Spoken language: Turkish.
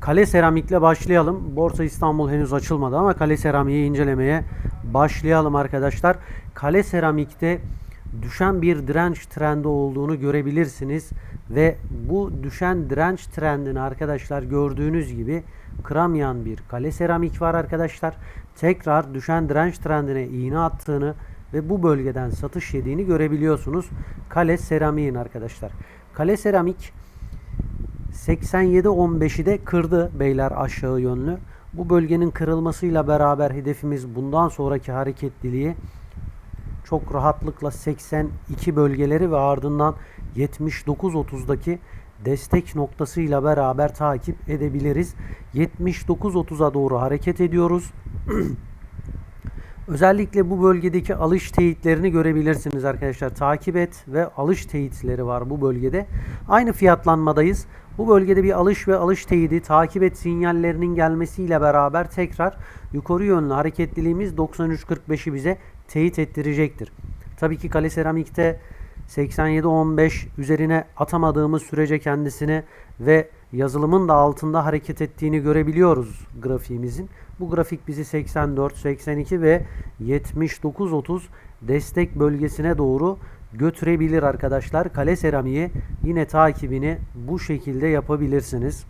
Kale seramikle başlayalım. Borsa İstanbul henüz açılmadı ama kale seramiği incelemeye başlayalım arkadaşlar. Kale seramikte düşen bir direnç trendi olduğunu görebilirsiniz ve bu düşen direnç trendini arkadaşlar gördüğünüz gibi kıramayan bir kale seramik var arkadaşlar. Tekrar düşen direnç trendine iğne attığını ve bu bölgeden satış yediğini görebiliyorsunuz. Kale seramiğin arkadaşlar. Kale seramik 87-15'i de kırdı beyler aşağı yönlü. Bu bölgenin kırılmasıyla beraber hedefimiz bundan sonraki hareketliliği çok rahatlıkla 82 bölgeleri ve ardından 79-30'daki destek noktasıyla beraber takip edebiliriz. 79-30'a doğru hareket ediyoruz. Özellikle bu bölgedeki alış teyitlerini görebilirsiniz arkadaşlar. Takip et ve alış teyitleri var bu bölgede. Aynı fiyatlanmadayız. Bu bölgede bir alış ve alış teyidi takip et sinyallerinin gelmesiyle beraber tekrar yukarı yönlü hareketliliğimiz 93.45'i bize teyit ettirecektir. Tabii ki kale seramikte 87-15 üzerine atamadığımız sürece kendisini ve yazılımın da altında hareket ettiğini görebiliyoruz grafiğimizin. Bu grafik bizi 84, 82 ve 79-30 destek bölgesine doğru götürebilir arkadaşlar. Kale seramiği yine takibini bu şekilde yapabilirsiniz.